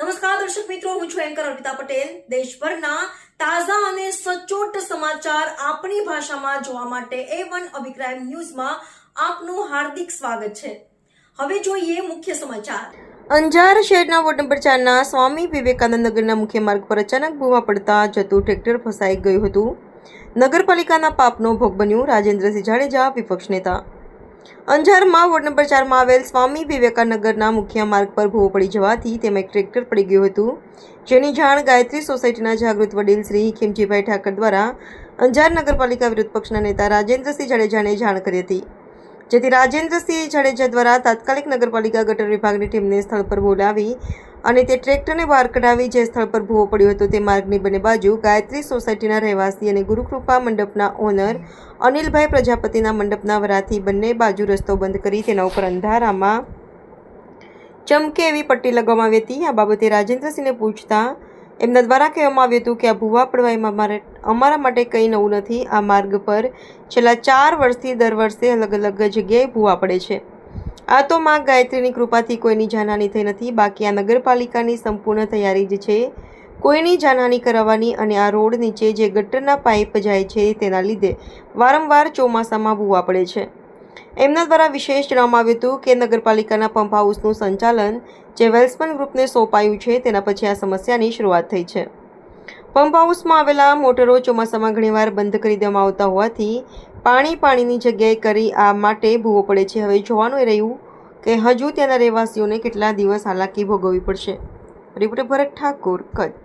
નમસ્કાર, દર્શક મિત્રો, હું છું એન્કર અર્પિતા પટેલ. દેશભરના તાજા અને સચોટ સમાચાર આપણી ભાષામાં જોવા માટે એ વન અભિપ્રાય ન્યૂઝમાં આપનું હાર્દિક સ્વાગત છે. હવે જોઈએ મુખ્ય સમાચાર. અંજાર શહેરના વોર્ડ નંબર ચારના સ્વામી વિવેકાનંદ નગરના મુખ્ય માર્ગ પર અચાનક ભૂવા પડતા જતું ટ્રેક્ટર ફસાઈ ગયું હતું. નગરપાલિકાના પાપનો ભોગ બન્યું રાજેન્દ્રસિંહ જાડેજા, વિપક્ષ નેતા. અંજારમાં વોર્ડ નંબર ચારમાં આવેલ સ્વામી વિવેકાનગરના મુખ્ય માર્ગ પર ભૂવો પડી જવાથી તેમાં એક ટ્રેક્ટર પડી ગયું હતું. જેની જાણ ગાયત્રી સોસાયટીના જાગૃત વડીલ શ્રી ખીમજીભાઈ ઠાકર દ્વારા અંજાર નગરપાલિકા વિરોધ પક્ષના નેતા રાજેન્દ્રસિંહ જાડેજાને જાણ કરી હતી. જેથી રાજેન્દ્રસિંહ જાડેજા દ્વારા તાત્કાલિક નગરપાલિકા ગટર વિભાગની ટીમને સ્થળ પર બોલાવી અને તે ટ્રેક્ટરને બહાર કઢાવી જે સ્થળ પર ભૂવો પડ્યો હતો તે માર્ગની બંને બાજુ ગાયત્રી સોસાયટીના રહેવાસી અને ગુરુકૃપા મંડપના ઓનર અનિલભાઈ પ્રજાપતિના મંડપના વરાથી બંને બાજુ રસ્તો બંધ કરી તેના ઉપર અંધારામાં ચમકે એવી પટ્ટી લગાવવામાં આવી હતી. આ બાબતે રાજેન્દ્રસિંહને પૂછતા એમના દ્વારા કહેવામાં આવ્યું હતું કે આ ભૂવા પડવા એમાં મારે અમારા માટે કંઈ નવું નથી. આ માર્ગ પર છેલ્લા ચાર વર્ષથી દર વર્ષે અલગ અલગ જગ્યાએ ભૂવા પડે છે. આ તો માં ગાયત્રીની કૃપાથી કોઈની જાનહાની થઈ નથી. બાકી આ નગરપાલિકાની સંપૂર્ણ તૈયારી જ છે. કોઈની જાનહાની કરાવવાની અને આ રોડ નીચે જે ગટરના પાઇપ જાય છે તેના લીધે વારંવાર ચોમાસામાં ભૂવા પડે છે. એમના દ્વારા વિશેષ જણાવવામાં આવ્યું હતું કે નગરપાલિકાના પંપ હાઉસનું સંચાલન જે વેલ્સમન ગ્રુપને સોંપાયું છે તેના પછી આ સમસ્યાની શરૂઆત થઈ છે. પંપ હાઉસમાં આવેલા મોટરો ચોમાસામાં ઘણીવાર બંધ કરી દેવામાં આવતા હોવાથી પાણી પાણીની જગ્યાએ કરી આ માટે ભૂવો પડે છે. હવે જોવાનું એ રહ્યું કે હજુ ત્યાંના રહેવાસીઓને કેટલા દિવસ હાલાકી ભોગવવી પડશે. રિપોર્ટર ભરત ઠાકોર, કચ્છ.